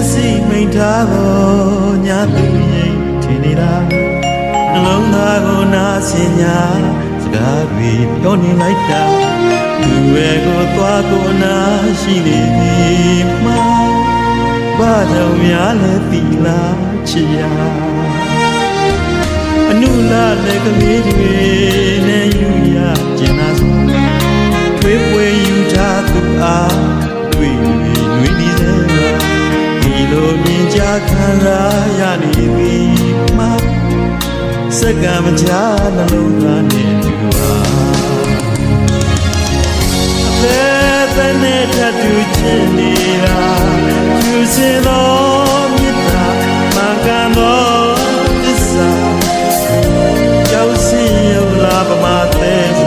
က်စိမိန်ထားတော့ညာသူရင်ထင်နေတာနှလုံးသားကိုနာဆင်ညာစကားတွေပြောနေလိုက်တာသူရဲ့ကိုသွားကိုနာရှိနေသည်မှာဘာကြောင့်များလဲပြီလားချစ်ရာအနုလာလည်းကလေးတွေနဲ့ယူရကျင်နာစွာထွေးပွေယူထားသူအား ခံစားရနေပြီမှစက္ကမချနှလုံးသားနဲ့တူပါအသက်သနဲ့ထပ်တူချင်နေတာသူစင်သောမြတ်တာမကန်သောသစ္စာကြောက်စင်ရလာပမာတဲ့